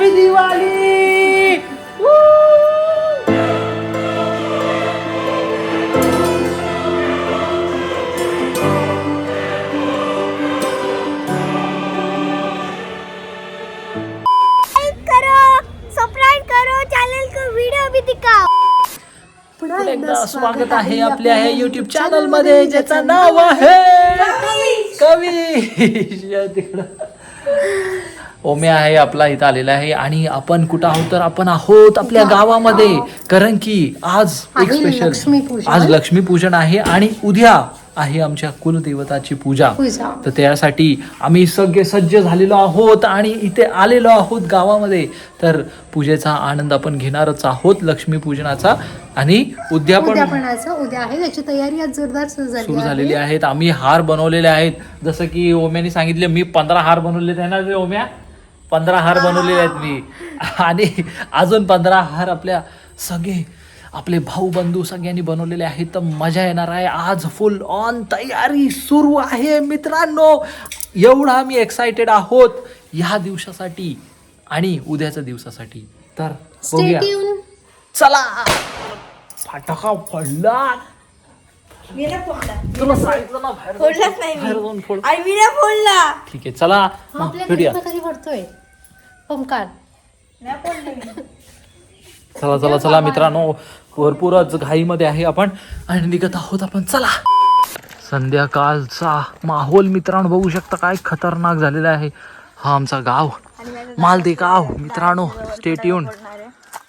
Happy Diwali करो subscribe करो channel को वीडियो भी दिखाओ। पुन्हा एकदा स्वागत आहे आपल्या ह्या युट्यूब चॅनलमध्ये ज्याचं नाव आहे कवी. या तिकडं. ओम्या आहे आपला इथं आलेला आहे आणि आपण कुठं आहोत तर आपण आहोत आपल्या गावामध्ये. कारण की आज एक स्पेशल. आज लक्ष्मीपूजन आहे आणि उद्या आहे आमच्या कुलदेवताची पूजा. तर त्यासाठी आम्ही सगळे सज्ज झालेलो आहोत आणि इथे आलेलो आहोत गावामध्ये. तर पूजेचा आनंद आपण घेणारच आहोत लक्ष्मीपूजनाचा. आणि उद्या पण उद्या आहे. त्याची तयारी आज जोरदार सुरू. झालेली आहेत. आम्ही हार बनवलेले आहेत. जसं की ओम्याने सांगितले मी पंधरा हार बनवलेले आहे ना रे ओम्या? पंधरा हार बनवलेले आहेत मी. आणि अजून पंधरा हार आपल्या सगळे आपले भाऊ बंधू सगळ्यांनी बनवलेले आहेत. तर मजा येणार आहे. आज फुल ऑन तयारी सुरू आहे मित्रांनो. एवढा आम्ही एक्साइटेड आहोत ह्या दिवसासाठी आणि उद्याच्या दिवसासाठी. तर बघूया. चला. फटाका पडला तुला सांगितलं ना बाहेर जाऊन फोड. ठीक आहे चला. मग भेटूया. ओमकार. चला चला चला मित्रांनो. भरपूरच घाईमध्ये आहे आपण. आणि निघत आहोत आपण. चला. संध्याकाळचा माहोल मित्रांनो बघू शकता काय खतरनाक झालेला आहे. हा आमचा गाव. मालदे गाव मित्रांनो स्टेट येऊन.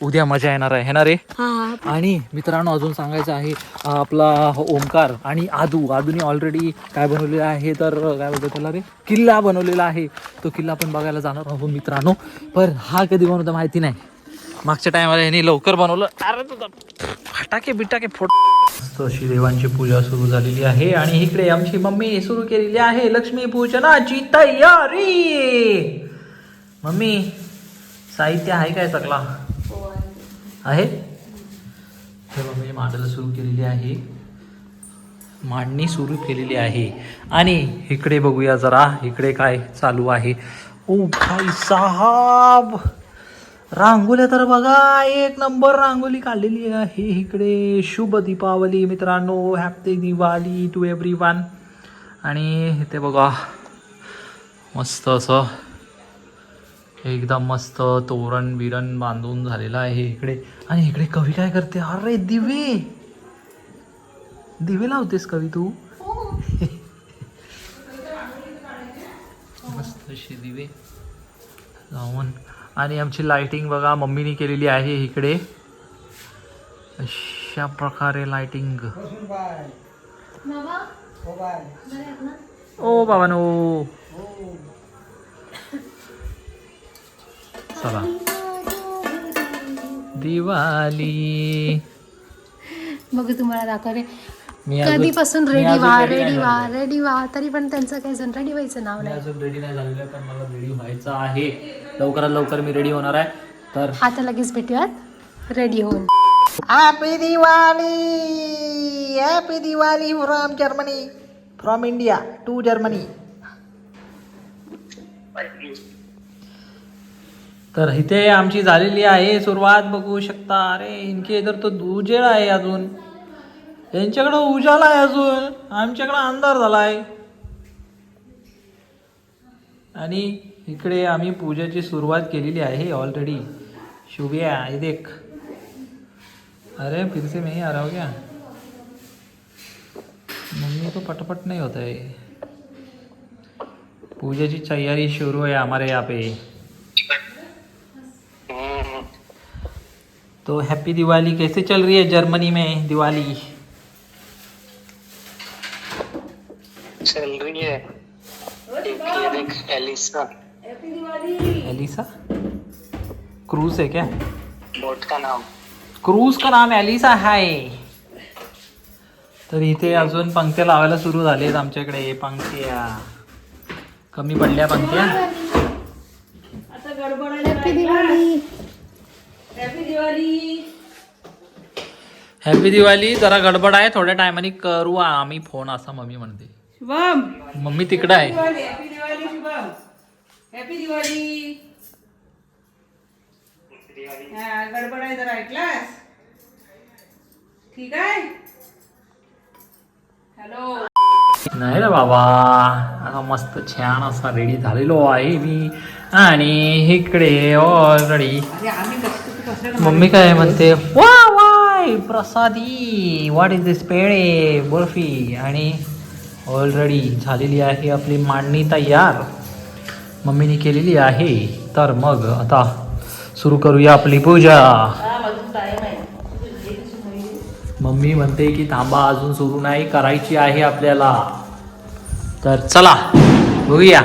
उद्या मजा येणार आहे है ना रे? आणि मित्रांनो अजून सांगायचं आहे आपला ओमकार आणि आदू. आदूने ऑलरेडी काय बनवलेलं आहे तर काय बोलतो त्याला रे? किल्ला बनवलेला आहे. तो किल्ला आपण बघायला जाणार आहोत मित्रांनो. पण हा कधी बनवतो माहिती नाही. मागच्या टायमाला ह्यानी लवकर बनवलं. अरे तुझा फटाके बिटाके फोड अशी देवांची पूजा सुरू झालेली आहे. आणि इकडे आमची मम्मी सुरू केलेली आहे. लक्ष्मी पूजनाची तयारी! मम्मी साहित्य आहे काय सगळा आहे. तर मी मांडायला सुरू केलेली आहे. मांडणी सुरू केलेली आहे. आणि इकडे बघूया जरा इकडे काय चालू आहे. ओ भाई साहब! रांगोल्या तर बघा एक नंबर रांगोली काढलेली आहे इकडे. शुभ दीपावली मित्रांनो happy Diwali to everyone आणि इथे बघा मस्त असं एकदम मस्त तोरण बिरण बांधून झालेलं आहे इकडे. आणि इकडे कवी काय करते? अरे दिवे! दिवे लावतेस कवी तू? मस्त असे दिवे. लावून आणि आमची लाइटिंग बघा मम्मीने केलेली आहे इकडे. अशा प्रकारे लाइटिंग ओ बाबा. नो? चला. दिवाळी मग तुम्हाला दाखवते. मी अजून- कधीपासून मी रेडी अजून व्हा ready नाही रेडी व्हा झालोय. रेडी व्हा तरी पण त्यांचं काही जण रेडी व्हायचं नाव मी नाही. अजून रेडी नाही झालेलो आहे पण मला रेडी व्हायचं आहे. लवकरात लवकर मी रेडी होणार आहे. तर आता लगेच भेटूयात. रेडी होऊन. Happy Diwali happy Diwali from Germany from India to Germany तर इथे आमची झालेली आहे सुरुवात. बघू शकता. अरे इनके इधर तो उजेड आहे अजून. यांच्याकडं उजाला आहे अजून. आमच्याकडं अंधार झाला आहे आणि इकडे आम्ही पूजेची सुरुवात केलेली आहे ऑलरेडी शुभिया हे देख. अरे फिर से मैं ही आ रहा हूँ क्या? मम्मी तो पटपट नहीं होता. है पूजेची तैयारी शुरू है हमारे यहाँ पे. तो हैप्पी दिवाली कैसे चल रही है जर्मनी में दिवाली? चल रही है। एक ये देख एलिसा एलिसा क्रूज है क्या? बोट का नाम। क्रूज का नाम एलिसा है तर इथे अजून पंक्त्या लावायला सुरू झालेत आमच्याकडे पंक्त्या कमी पडल्या पंक्त्या हॅपी दिवाळी हॅपी दिवाळी जरा गडबड आहे थोड्या टायमाने करू आम्ही फोन असा मम्मी म्हणते. मम्मी तिकडे आहे. हा, गडबड आहे जरा ऐकलास? ठीक आहे? हॅलो नाही रे बाबा आता मस्त छान असा रेडी झालेलो आहे मी. आणि इकडे ऑलरेडी अरे आम्ही कसं मम्मी काय म्हणते? वा वाय प्रसादी व्हॉट इज दिस पेळे बर्फी? आणि ऑलरेडी झालेली आहे आपली मांडणी तयार. मम्मीने केलेली आहे. तर मग आता सुरू करूया आपली पूजा. मम्मी म्हणते की थांबा अजून सुरू नाही करायची आहे आपल्याला. तर चला बघूया.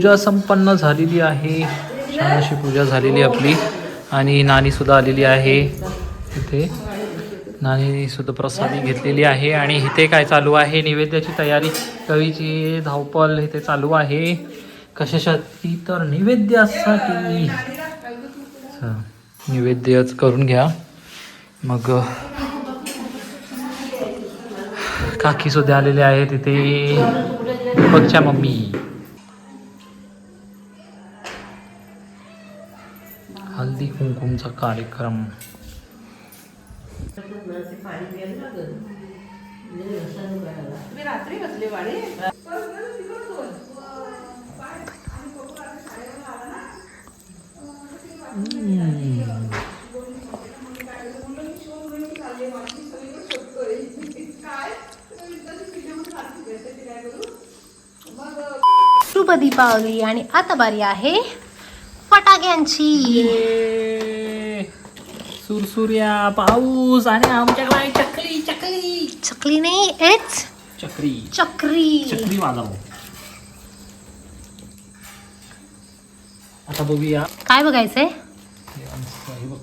पूजा संपन्न झालेली आहे. छान अशी पूजा झालेली आपली. आणि नानीसुद्धा आलेली आहे. इथे नानीसुद्धा प्रसादी घेतलेली आहे. आणि इथे काय चालू आहे? नैवेद्याची तयारी कवीची धावपल इथे चालू आहे. कशासाठी तर नैवेद्यासाठी. अच्छा, नैवेद्यच करून घ्या. मग काकीसुद्धा आलेले आहेत तिथे दीपकच्या मम्मी. कुंकुमचा कार्यक्रम. शुभ दीपावली आणि आता बारी आहे फटाक्यांची. सुरसुर्या पाऊस आणि आमच्याकडे आहे चक्री चक्री चकली नाही एच चक्री चक्री चक्री वाजव आता बघूया काय बघायचंय हे आमचं हे बघ.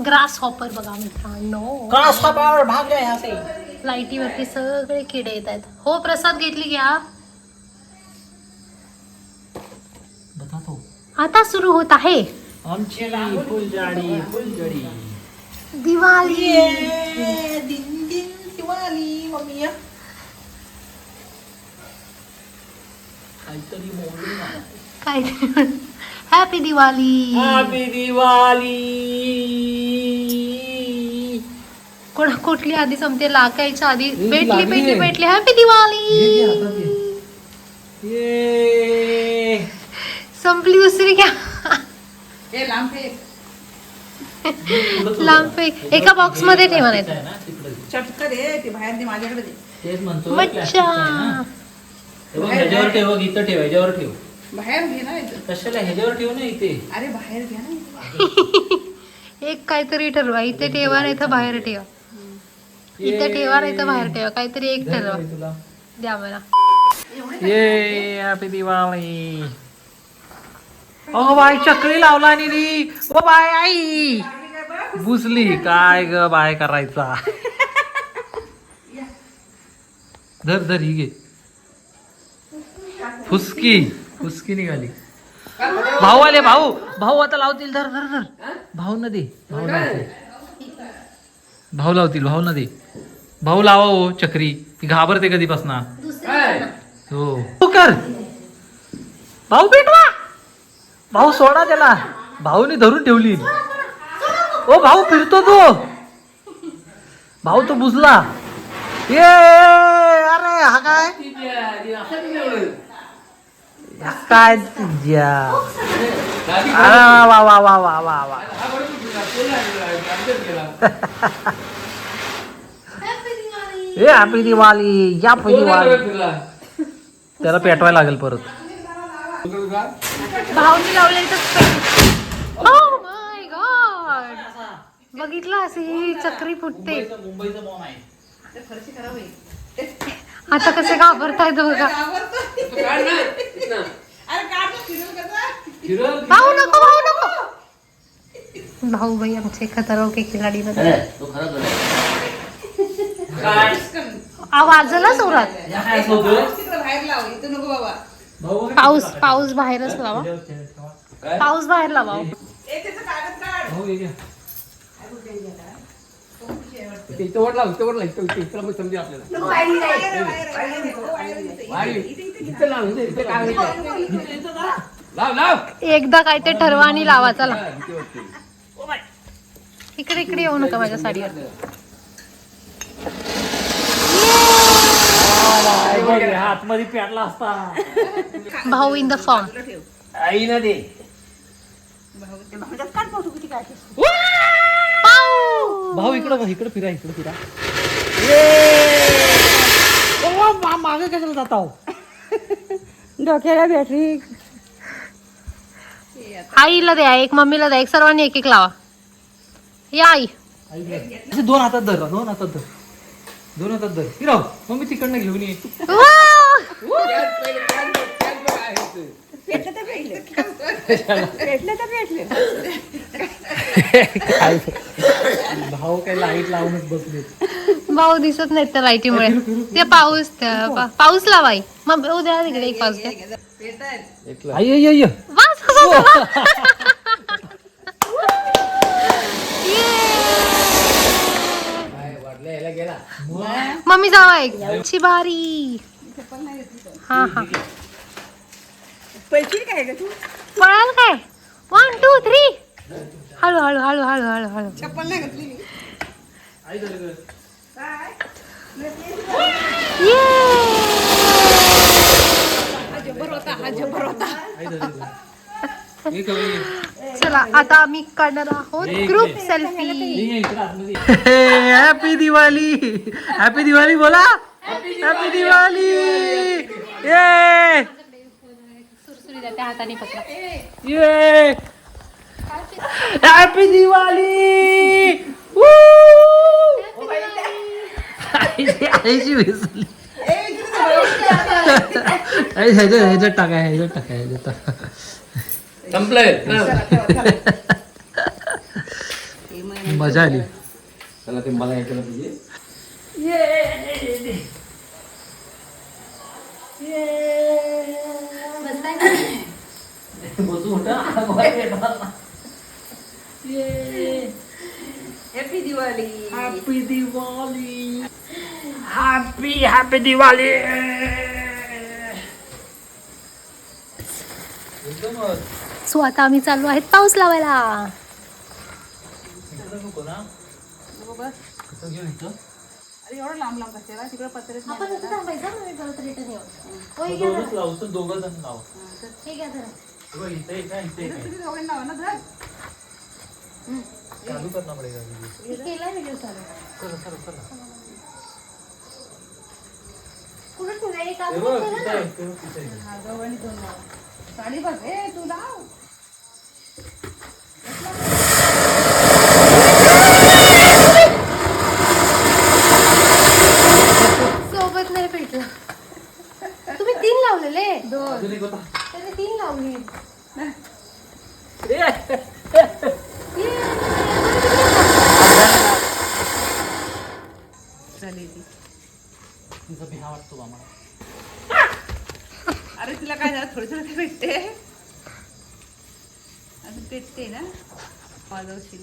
ग्रास हॉपर बघा मित्रांनो ग्रासहॉपर भाग गया यहाँ से लाईटीवरती सगळे किडे येत आहेत हो प्रसाद घेतली घ्या बता तो आता सुरू होत आहे आमची फुलझाडी फुलझडी दिवाळी. ये दिन दिन दिवाली मम्मी या. काहीतरी काय हॅपी दिवाळी. हॅपी दिवाळी. कोण कुठली आधी संपते? लागायच्या आधी. भेटली भेटली. भेटली हॅपी दिवाळी. संपली दुसरी घ्या. लांब फेक. एका बॉक्समध्ये ठेवा नाही तर. आहे ना, तिकडे. चटकं दे ते बाहेर दे माझ्याकडे दे. तेच म्हणतो मज्जा. plastic आहे ना. हे बघ, ह्याच्यावर ठेव इथं ठेव ह्याच्यावर ठेव. बाहेर घे ना इथं. कशाला ह्याच्यावर ठेव ना इथे. अरे बाहेर घे ना. एक काहीतरी ठरवा. इथे ठेवा नाही तर बाहेर ठेवा. इथे ठेवा नाही तर बाहेर ठेवा. काहीतरी एक ठरवा. तुला. द्या मला. ये हॅपी दिवाळी. अगं बाय चक्री लावला आणि री ओ बाय आई. बुसली काय ग बाय करायचा? धर धर ही घे. फुसकी. फुसकी निघाली. भाऊ आले भाऊ. भाऊ आता लावतील. धर धर धर. भाऊ न दे. भाऊ लावतील भाऊ लावतील भाऊ न दे. भाऊ लावा हो चक्री. ती घाबरते कधीपासून. हो. हो कर. भाऊ पेटवा. भाऊ सोडा त्याला. भाऊने धरून ठेवली. ओ भाऊ फिरतो तो. भाऊ तो बुजला. ये अरे हा काय? काय? वा वा वा वा वा वा. ए हॅपी दिवाळी या दिवाळी त्याला पेटवायला लागेल परत. भाऊनी लावले Oh माय गॉड बघितलं असे ही चक्री फुटते. मुंबईचं बॉम्ब आहे आता कसे फिरून कसं? भाऊ नको भाऊ नको. भाऊ भाई आमचे खतरों के खिलाडी मध्ये वाजला जोरात बाहेर लाव इथं नको बाबा. पाऊस पाऊस बाहेरच लावा. पाऊस बाहेर लावा. एकदा काय ते ठरवा आणि लावा चला. इकडे इकडे येऊ नका माझ्या साडीवर. आतमध्ये पेटला असता. भाऊ इन द फॉर्म आई ना दे. भाऊ इकडं बघ, इकडं फिरा इकडं फिरा. मागे कशाला जाता हो? डोक्याला बॅटरी आईला द्या एक मम्मीला द्या एक सर्वांनी एक एक लावा. या आई. असे दोन हातात धर दोन हातात धर. दोन हातात धर. फिराव मग मी तिकडनं घेऊन ये. भेटले तर भेटले काय भाऊ काय लाइट लावूनच बसले भाऊ दिसत नाहीत त्या लाईटीमुळे. ते पाऊस त्या- पा- पाऊस लावाई मग उद्या तिकडे एक पाऊस द्या आई आई आई बस, बस. मम्मी जावा एक. ची बारी. हा हा. पैसे काय ग तू? पळाल काय? वन टू थ्री हळू हळू हळू हळू हळू हळू. चप्पल नाही घातली मी. चला आता आम्ही काढणार आहोत group selfie happy Diwali happy Diwali बोला हॅपी दिवाळी ये हॅपी दिवाळी आईची विसरली ह्याच्यात ह्याच्यात टाका ह्याच्यात टाका ह्याच्यात टाका मजा आली happy Diwali happy Diwali happy happy Diwali so आता आम्ही चाललो आहेत पाऊस लावायला आपण इथे थांबायचं आम्ही परत रिटर्न येऊ. होय, घ्या जरा. दोघं जण लाव. हे घ्या जरा. इथे एक आहे, इथे एक आहे. तुम्ही दोघांनी लावा ना धर. चालू करना पडेगा video. मी केलाय व्हिडिओ चालू. चला चला चला. कुठं ठेवलंय? एक. साडी बघ ए तू लाव. सोबत नाही भेटलं. तुम्ही तीन लावलेले? अजून एक होता. त्याने तीन लावली झाली ती तुझा भ्या वाटतो बा मला अरे तुला काय झालं थोडी थोडी भेटते अजून पेटते ना वाजवशील.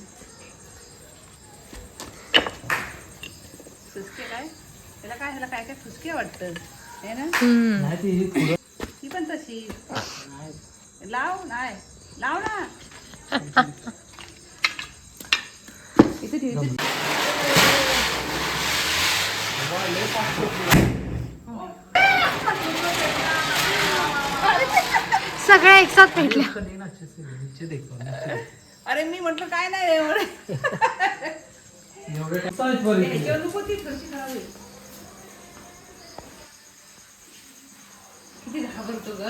फुसके काय? त्याला काय ह्याला काय काय फुसके वाटतं? हे ना? हम्म. नाही ती फुलं ती पण तशी. नाही. लाव नाही. लाव ना. इथे सगळ्या एक साथ भेटल्या. अरे मी म्हटलं काय नाही थोडीशी करावी. किती घाबरतो ग